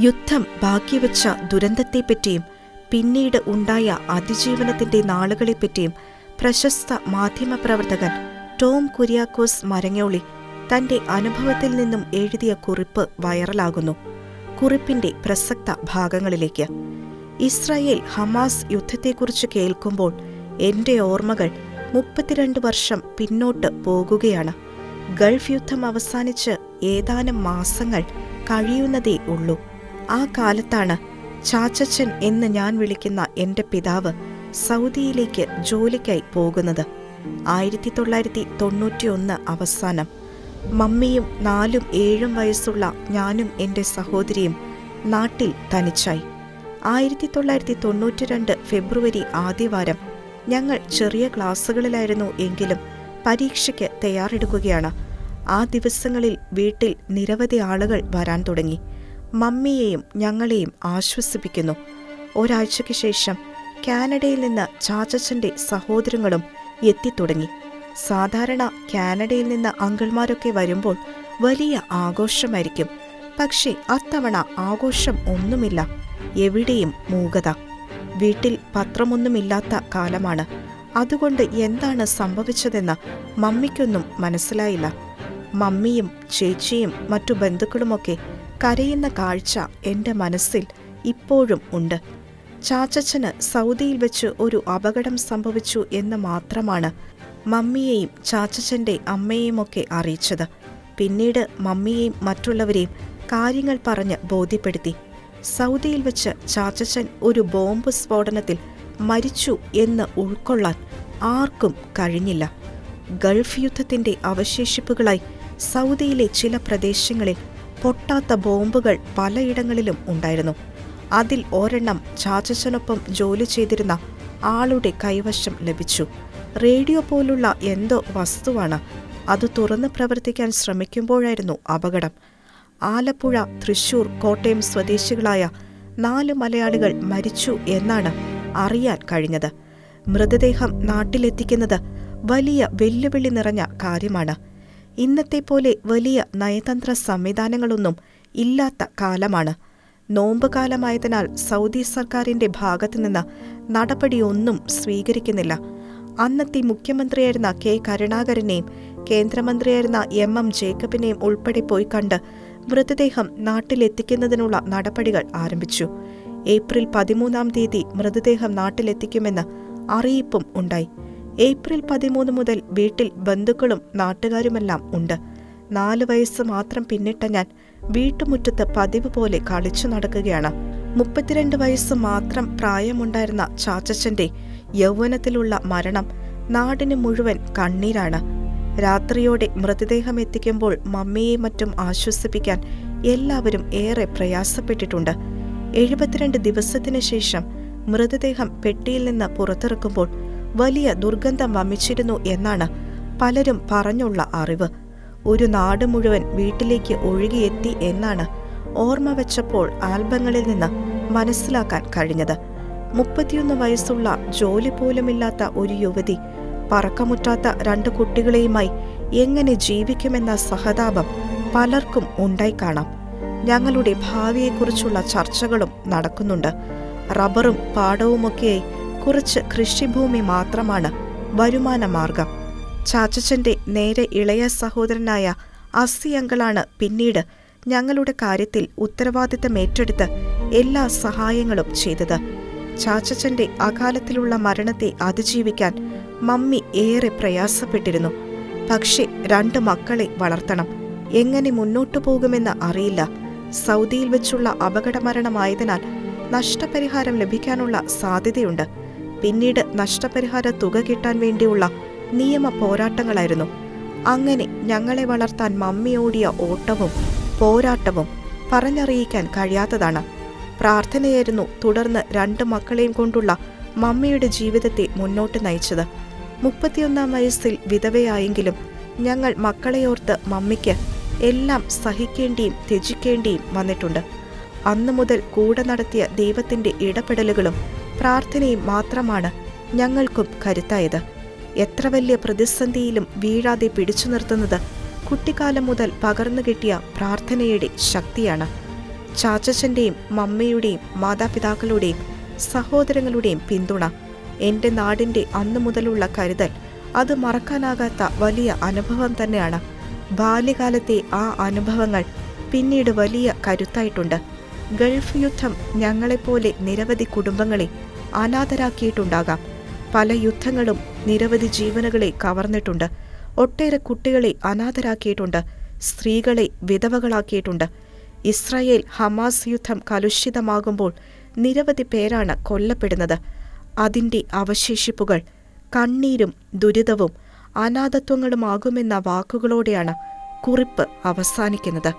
യുദ്ധം ബാക്കിവെച്ച ദുരന്തത്തെപ്പറ്റിയും പിന്നീട് ഉണ്ടായ അതിജീവനത്തിന്റെ നാളുകളെപ്പറ്റിയും പ്രശസ്ത മാധ്യമപ്രവർത്തകൻ ടോം കുര്യാക്കോസ് മരങ്ങോളി തന്റെ അനുഭവത്തിൽ നിന്നും എഴുതിയ കുറിപ്പ് വൈറലാകുന്നു. കുറിപ്പിന്റെ പ്രസക്ത ഭാഗങ്ങളിലേക്ക്. ഇസ്രായേൽ ഹമാസ് യുദ്ധത്തെക്കുറിച്ച് കേൾക്കുമ്പോൾ എന്റെ ഓർമ്മകൾ മുപ്പത്തിരണ്ട് വർഷം പിന്നോട്ട് പോകുകയാണ്. ഗൾഫ് യുദ്ധം അവസാനിച്ച് ഏതാനും മാസങ്ങൾ കഴിയുന്നതേ ഉള്ളൂ. ആ കാലത്താണ് ചാച്ചച്ചൻ എന്ന് ഞാൻ വിളിക്കുന്ന എന്റെ പിതാവ് സൗദിയിലേക്ക് ജോലിക്കായി പോകുന്നത്. ആയിരത്തി തൊള്ളായിരത്തി തൊണ്ണൂറ്റിയൊന്ന് അവസാനം മമ്മിയും നാലും ഏഴും വയസ്സുള്ള ഞാനും എന്റെ സഹോദരിയും നാട്ടിൽ തനിച്ചായി. ആയിരത്തി തൊള്ളായിരത്തി തൊണ്ണൂറ്റി രണ്ട് ഫെബ്രുവരി ആദ്യവാരം ഞങ്ങൾ ചെറിയ ക്ലാസ്സുകളിലായിരുന്നു എങ്കിലും പരീക്ഷയ്ക്ക് തയ്യാറെടുക്കുകയാണ്. ആ ദിവസങ്ങളിൽ വീട്ടിൽ നിരവധി ആളുകൾ വരാൻ തുടങ്ങി. മമ്മിയെയും ഞങ്ങളെയും ആശ്വസിപ്പിക്കുന്നു. ഒരാഴ്ചയ്ക്ക് ശേഷം കാനഡയിൽ നിന്ന് ചാച്ചച്ചന്റെ സഹോദരങ്ങളും എത്തിത്തുടങ്ങി. സാധാരണ കാനഡയിൽ നിന്ന് അങ്കിൾമാരൊക്കെ വരുമ്പോൾ വലിയ ആഘോഷമായിരിക്കും. പക്ഷേ അത്തവണ ആഘോഷം ഒന്നുമില്ല. എവിടെയും മൂകത. വീട്ടിൽ പത്രമൊന്നുമില്ലാത്ത കാലമാണ്. അതുകൊണ്ട് എന്താണ് സംഭവിച്ചതെന്ന് മമ്മിക്കൊന്നും മനസ്സിലായില്ല. മമ്മിയും ചേച്ചിയും മറ്റു ബന്ധുക്കളുമൊക്കെ കരയുന്ന കാഴ്ച എന്റെ മനസ്സിൽ ഇപ്പോഴും ഉണ്ട്. ചാച്ചച്ചന് സൗദിയിൽ വെച്ച് ഒരു അപകടം സംഭവിച്ചു എന്ന് മാത്രമാണ് മമ്മിയെയും ചാച്ചച്ചന്റെ അമ്മയെയുമൊക്കെ അറിയിച്ചത്. പിന്നീട് മമ്മിയെയും മറ്റുള്ളവരെയും കാര്യങ്ങൾ പറഞ്ഞ് ബോധ്യപ്പെടുത്തി. സൗദിയിൽ വെച്ച് ചാച്ചച്ചൻ ഒരു ബോംബ് സ്ഫോടനത്തിൽ മരിച്ചു എന്ന് ഉൾക്കൊള്ളാൻ ആർക്കും കഴിഞ്ഞില്ല. ഗൾഫ് യുദ്ധത്തിന്റെ അവശേഷിപ്പുകളായി സൗദിയിലെ ചില പ്രദേശങ്ങളിൽ പൊട്ടാത്ത ബോംബുകൾ പലയിടങ്ങളിലും ഉണ്ടായിരുന്നു. അതിൽ ഒരെണ്ണം ചാച്ചനൊപ്പം ജോലി ചെയ്തിരുന്ന ആളുടെ കൈവശം ലഭിച്ചു. റേഡിയോ പോലുള്ള എന്തോ വസ്തുവാണ്. അത് തുറന്ന് പ്രവർത്തിക്കാൻ ശ്രമിക്കുമ്പോഴായിരുന്നു അപകടം. ആലപ്പുഴ തൃശൂർ കോട്ടയം സ്വദേശികളായ നാല് മലയാളികൾ മരിച്ചു എന്നാണ് അറിയാൻ കഴിഞ്ഞത്. മൃതദേഹം നാട്ടിലെത്തിക്കുന്നത് വലിയ വെല്ലുവിളി നിറഞ്ഞ കാര്യമാണ്. ഇന്നത്തെ പോലെ വലിയ നയതന്ത്ര സംവിധാനങ്ങളൊന്നും ഇല്ലാത്ത കാലമാണ്. നോമ്പ് കാലമായതിനാൽ സൗദി സർക്കാരിന്റെ ഭാഗത്തുനിന്ന് നടപടിയൊന്നും സ്വീകരിക്കുന്നില്ല. അന്നത്തെ മുഖ്യമന്ത്രിയായിരുന്ന കെ കരുണാകരനെയും കേന്ദ്രമന്ത്രിയായിരുന്ന എം എം ജേക്കബിനെയും ഉൾപ്പെടെ പോയി കണ്ട് മൃതദേഹം നാട്ടിലെത്തിക്കുന്നതിനുള്ള നടപടികൾ ആരംഭിച്ചു. ഏപ്രിൽ പതിമൂന്നാം തീയതി മൃതദേഹം നാട്ടിലെത്തിക്കുമെന്ന് അറിയിപ്പും ഉണ്ടായി. ഏപ്രിൽ പതിമൂന്ന് മുതൽ വീട്ടിൽ ബന്ധുക്കളും നാട്ടുകാരുമെല്ലാം ഉണ്ട്. നാല് വയസ്സ് മാത്രം പിന്നിട്ട ഞാൻ വീട്ടുമുറ്റത്ത് പതിവ് പോലെ കളിച്ചു നടക്കുകയാണ്. മുപ്പത്തിരണ്ട് വയസ്സ് മാത്രം പ്രായമുണ്ടായിരുന്ന ചാച്ചച്ചന്റെ യൗവനത്തിലുള്ള മരണം നാടിന് മുഴുവൻ കണ്ണീരാണ്. രാത്രിയോടെ മൃതദേഹം എത്തിക്കുമ്പോൾ മമ്മിയെ മറ്റും ആശ്വസിപ്പിക്കാൻ എല്ലാവരും ഏറെ പ്രയാസപ്പെട്ടിട്ടുണ്ട്. എഴുപത്തിരണ്ട് ദിവസത്തിനു ശേഷം മൃതദേഹം പെട്ടിയിൽ നിന്ന് പുറത്തിറക്കുമ്പോൾ വലിയ ദുർഗന്ധം വമിച്ചിരുന്നു എന്നാണ് പലരും പറഞ്ഞുള്ള അറിവ്. ഒരു നാട് മുഴുവൻ വീട്ടിലേക്ക് ഒഴുകിയെത്തി എന്നാണ് ഓർമ്മ വെച്ചപ്പോൾ ആൽബങ്ങളിൽ നിന്ന് മനസ്സിലാക്കാൻ കഴിഞ്ഞത്. മുപ്പത്തിയൊന്ന് വയസ്സുള്ള ജോലി പോലുമില്ലാത്ത ഒരു യുവതി പറക്കമുറ്റാത്ത രണ്ട് കുട്ടികളെയുമായി എങ്ങനെ ജീവിക്കുമെന്ന സഹതാപം പലർക്കും ഉണ്ടായി കാണാം. ഞങ്ങളുടെ ഭാവിയെക്കുറിച്ചുള്ള ചർച്ചകളും നടക്കുന്നുണ്ട്. റബ്ബറും പാടവുമൊക്കെയായി കുറച്ച് കൃഷിഭൂമി മാത്രമാണ് വരുമാന മാർഗം ചാച്ചച്ചന്റെ നേരെ ഇളയ സഹോദരനായ അസി അങ്കളാണ് പിന്നീട് ഞങ്ങളുടെ കാര്യത്തിൽ ഉത്തരവാദിത്തം ഏറ്റെടുത്ത് എല്ലാ സഹായങ്ങളും ചെയ്തത്. ചാച്ചച്ചന്റെ അകാലത്തിലുള്ള മരണത്തെ അതിജീവിക്കാൻ മമ്മി ഏറെ പ്രയാസപ്പെട്ടിരുന്നു. പക്ഷേ രണ്ട് മക്കളെ വളർത്തണം. എങ്ങനെ മുന്നോട്ടു പോകുമെന്ന് അറിയില്ല. സൗദിയിൽ വെച്ചുള്ള അപകടമരണമായതിനാൽ നഷ്ടപരിഹാരം ലഭിക്കാനുള്ള സാധ്യതയുണ്ട്. പിന്നീട് നഷ്ടപരിഹാര തുക കിട്ടാൻ വേണ്ടിയുള്ള നിയമ പോരാട്ടങ്ങളായിരുന്നു. അങ്ങനെ ഞങ്ങളെ വളർത്താൻ മമ്മിയോടിയ ഓട്ടവും പോരാട്ടവും പറഞ്ഞറിയിക്കാൻ കഴിയാത്തതാണ്. പ്രാർത്ഥനയായിരുന്നു തുടർന്ന് രണ്ട് മക്കളെയും കൊണ്ടുള്ള മമ്മിയുടെ ജീവിതത്തെ മുന്നോട്ട് നയിച്ചത്. മുപ്പത്തിയൊന്നാം വയസ്സിൽ വിധവയായെങ്കിലും ഞങ്ങൾ മക്കളെയോർത്ത് മമ്മിക്ക് എല്ലാം സഹിക്കേണ്ടിയും ത്യജിക്കേണ്ടിയും വന്നിട്ടുണ്ട്. അന്നു മുതൽ കൂടെ നടത്തിയ ദൈവത്തിന്റെ ഇടപെടലുകളും പ്രാർത്ഥനയും മാത്രമാണ് ഞങ്ങൾക്കും കരുത്തായത്. എത്ര വലിയ പ്രതിസന്ധിയിലും വീഴാതെ പിടിച്ചു നിർത്തുന്നത് കുട്ടിക്കാലം മുതൽ പകർന്നു കിട്ടിയ പ്രാർത്ഥനയുടെ ശക്തിയാണ്. ചാച്ചച്ചന്റെയും മമ്മയുടെയും മാതാപിതാക്കളുടെയും സഹോദരങ്ങളുടെയും പിന്തുണ എന്റെ നാടിന്റെ അന്നു മുതലുള്ള കരുതൽ അത് മറക്കാനാകാത്ത വലിയ അനുഭവം തന്നെയാണ്. ബാല്യകാലത്തെ ആ അനുഭവങ്ങൾ പിന്നീട് വലിയ കരുത്തായിട്ടുണ്ട്. ഗൾഫ് യുദ്ധം ഞങ്ങളെപ്പോലെ നിരവധി കുടുംബങ്ങളെ അനാഥരാക്കിയിട്ടുണ്ടാകാം പല യുദ്ധങ്ങളും നിരവധി ജീവനുകളെ കവർന്നിട്ടുണ്ട്. ഒട്ടേറെ കുട്ടികളെ അനാഥരാക്കിയിട്ടുണ്ട്. സ്ത്രീകളെ വിധവകളാക്കിയിട്ടുണ്ട്. ഇസ്രായേൽ ഹമാസ് യുദ്ധം കലുഷിതമാകുമ്പോൾ നിരവധി പേരാണ് കൊല്ലപ്പെടുന്നത്. അതിന്റെ അവശേഷിപ്പുകൾ കണ്ണീരും ദുരിതവും അനാഥത്വങ്ങളുമാകുമെന്ന വാക്കുകളോടെയാണ് കുറിപ്പ് അവസാനിക്കുന്നത്.